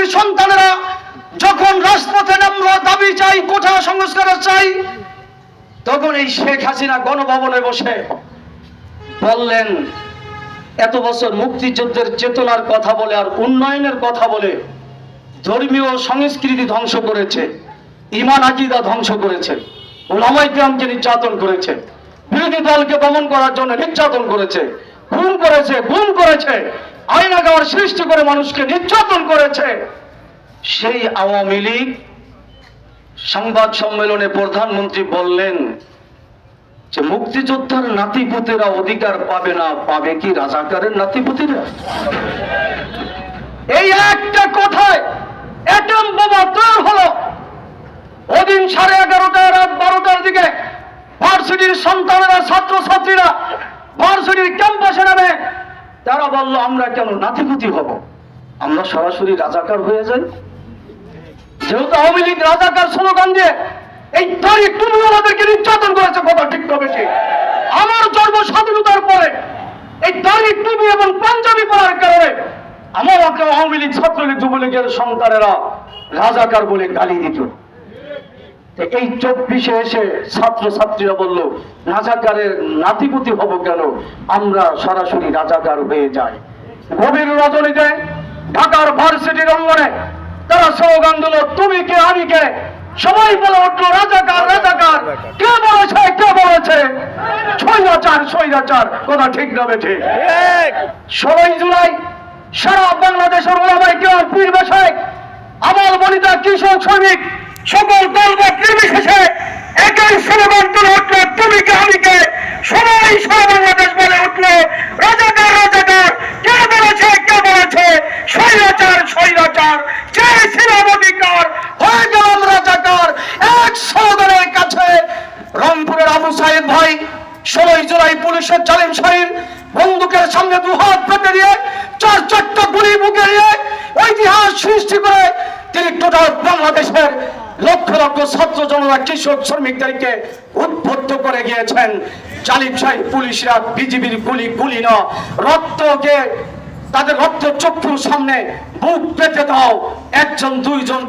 জাতির সন্তানেরা যখন রাজপথে নামলো দাবি চাই, কোঠা সংস্কার চাই, তখন এই শেখ হাসিনা গণভবনে বসে বললেন, এত বছর মুক্তিযুদ্ধের চেতনার কথা বলে আর উন্নয়নের কথা বলে ধর্মীয় সংস্কৃতি ধ্বংস করেছে, ইমান, আকিদা ধ্বংস করেছে, ওলামাই গ্রামকে নির্যাতন করেছে, বিরোধী দলকে দমন করার জন্য নির্যাতন করেছে, খুন করেছে, গুম করেছে আইনাগার সৃষ্টি করে মানুষকে নির্যাতন করেছে। সেই আওয়ামী লীগ সংবাদ সম্মেলনে প্রধানমন্ত্রী বললেন যে মুক্তিযোদ্ধার নাতিপুতেরা অধিকার পাবে না, পাবে কি রাজাকারের নাতিপুতিরা? এই একটা কথায় অ্যাটম বোমা তৈরি হলো। ওদিন সাড়ে এগারোটা রাত বারোটার দিকে ভার্সিটির সন্তানেরা ছাত্র ছাত্রীরা ভার্সিটির ক্যাম্পাসে নামে তারা বলল, আমরা কেন নাতিপুতি হব? আমরা সরাসরি রাজাকার হয়ে যাই। যেহেতু আওয়ামী লীগ রাজাকার স্লোগান দিয়ে এই তারিখ তুমি আমাদেরকে নির্যাতন করেছে কথা ঠিক তবে আমার জন্ম স্বাধীনতার পরে এই তারিখ তুমি এবং পাঞ্জাবি পড়ার কারণে আমার আওয়ামী লীগ, ছাত্রলীগ, যুবলীগের সন্তানেরা রাজাকার বলে গালি দিত। এই চব্বিশে এসে ছাত্র ছাত্রীরা বলল রাজাকারের নাতিপুতি হব কেন? আমরা সরাসরি রাজাকার হয়ে যাই। গভীর রজনীতে ঢাকার ভার্সিটির অঙ্গনে তারা স্লোগান দিল তুমি কে আমি কে? সবাই বলে উঠল রাজাকার রাজাকার কে বলেছে কে বলেছে? ছয়রাচার ছয়রাচার কথা ঠিক না ঠিক। ষোলোই জুলাই সারা বাংলাদেশের ওলামাই কেরাম পীর বেশায় আমল বনিতা কৃষক শ্রমিক সকল দল বা নির্বিশেষে একই স্লোগান উঠল তুমি কে সবাই সারা বাংলাদেশ বলে উঠল, রাজাকার রাজাকার, কে বলেছে কে বলেছে? স্বৈরাচার স্বৈরাচার চেয়েছিলাম অধিকার? হয়ে গেলাম রাজাকার এক স্লোগানের কাছে। রংপুরের আবু সাহেব ভাই, ষোলোই জুলাই পুলিশের জালিম শাহীর বন্দুকের সামনে দু হাত পেতে দিয়ে চার চারটা গুলি বুকে নিয়ে ঐতিহাস সৃষ্টি করে তিনি টোটাল বাংলাদেশের লক্ষ লক্ষ ছাত্র জনতা কৃষক শ্রমিকদেরকে উদ্বুদ্ধ করে গিয়েছেন। জালিম শাহী পুলিশরা বিজিবির গুলি গুলি না। রক্তকে, তাদের রক্ত চক্ষুর সামনে বুক পেতে দাও। একজন, দুইজন।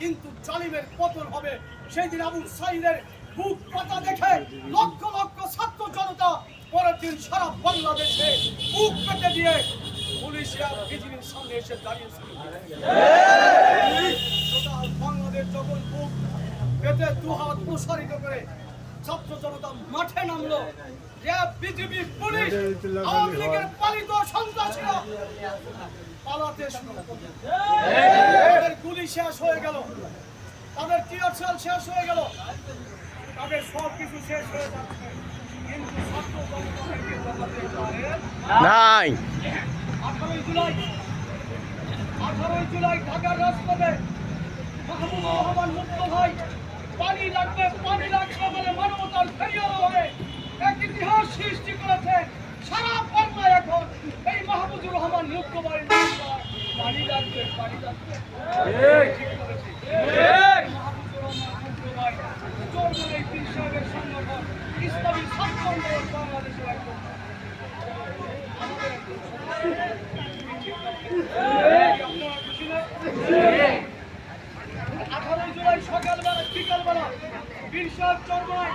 কিন্তু জালিমের পতন হবে? সেই দিন আবু সাইদের বুক পাতা দেখে লক্ষ লক্ষ ছাত্র জনতা পরের দিন সারা বাংলাদেশে বুক পেতে দিয়ে পুলিশরা বিজিবির সামনে এসে দাঁড়িয়েছিল টোটাল বাংলাদেশ যখন বুক পেতে দুহাত প্রসারিত করে ছাত্র জনতা মাঠে নামলো। র্যাব বিজিবি পুলিশ আওয়ামী লীগের পালিত সন্ত্রাসীরা পালাতে শুরু তাদের গুলি শেষ হয়ে গেল। তাদের টিয়ারশাল শেষ হয়ে গেল। তাদের সব কিছু শেষ হয়ে যাচ্ছে। কিন্তু ছাত্র নাই। আঠারোই জুলাই আঠারোই জুলাই ঢাকার রাজপথে মাহবুব রহমান মুক্ত ভাই পানি লাগবে পানি লাগবে বলে মানবতার ফেরিয়ার হয়ে এক ইতিহাস সৃষ্টি করেছে, সারা বাংলায় এখন। এই মাহমুদুর রহমান ভাই পানি লাগবে পানি লাগবে ঠিক করেছি মাহবুবুর রহমান মুক্ত ভাই চৌধুরী এই পীর সাহেবের সংগঠন ইসলামী ছাত্র আন্দোলন বাংলাদেশের একজন আমাদের একজন আঠারোই জুলাই সকালবেলা বিকালবেলা বিরসার চরমায়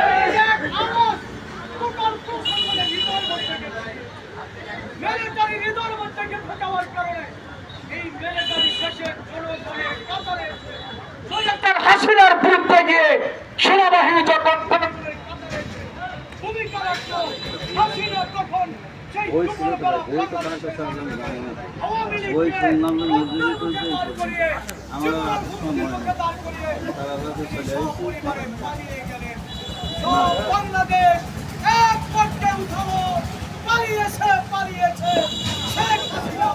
হাসিনার বিরুদ্ধে গিয়ে সেনাবাহিনী যখন ওই শুনলাম চলছে। আমার বাংলাদেশ এক পর্যায়ে পালিয়েছে পালিয়েছে শেখ হাসিনা।